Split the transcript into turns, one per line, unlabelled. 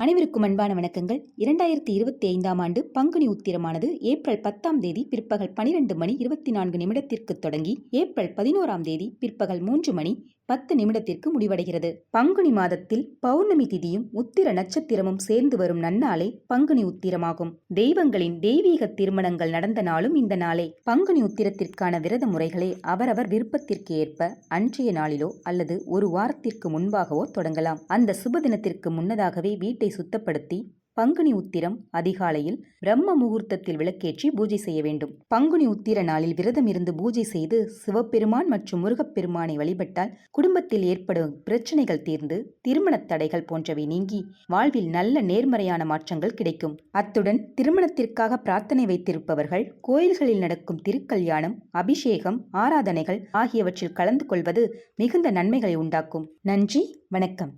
அனைவருக்கும் அன்பான வணக்கங்கள். இரண்டாயிரத்தி இருபத்தி ஐந்தாம் ஆண்டு பங்குனி உத்திரமானது ஏப்ரல் பத்தாம் தேதி பிற்பகல் பனிரெண்டு மணி இருபத்தி நான்கு நிமிடத்திற்கு தொடங்கி ஏப்ரல் பதினோராம் தேதி பிற்பகல் மூன்று மணி பத்து நிமிடத்திற்கு முடிவடைகிறது. பங்குனி மாதத்தில் பௌர்ணமி திதியும் உத்திர நட்சத்திரமும் சேர்ந்து வரும் நன்னாளே பங்குனி உத்திரமாகும். தெய்வங்களின் தெய்வீக திருமணங்கள் நடந்த நாளும் இந்த நாளே. பங்குனி உத்திரத்திற்கான விரத முறைகளை அவரவர் விருப்பத்திற்கு ஏற்ப அன்றைய நாளிலோ அல்லது ஒரு வாரத்திற்கு முன்பாகவோ தொடங்கலாம். அந்த சுப தினத்திற்கு முன்னதாகவே வீட்டை சுத்தப்படுத்தி பங்குனி உத்திரம் அதிகாலையில் பிரம்ம முகூர்த்தத்தில் விளக்கேற்றி பூஜை செய்ய வேண்டும். பங்குனி உத்திர நாளில் விரதம் இருந்து பூஜை செய்து சிவபெருமான் மற்றும் முருகப்பெருமானை வழிபட்டால் குடும்பத்தில் ஏற்படும் பிரச்சனைகள் தீர்ந்து திருமணத் தடைகள் போன்றவை நீங்கி வாழ்வில் நல்ல நேர்மறையான மாற்றங்கள் கிடைக்கும். அத்துடன் திருமணத்திற்காக பிரார்த்தனை வைத்திருப்பவர்கள் கோயில்களில் நடக்கும் திருக்கல்யாணம் அபிஷேகம் ஆராதனைகள் ஆகியவற்றில் கலந்து கொள்வது மிகுந்த நன்மைகளை உண்டாக்கும். நன்றி வணக்கம்.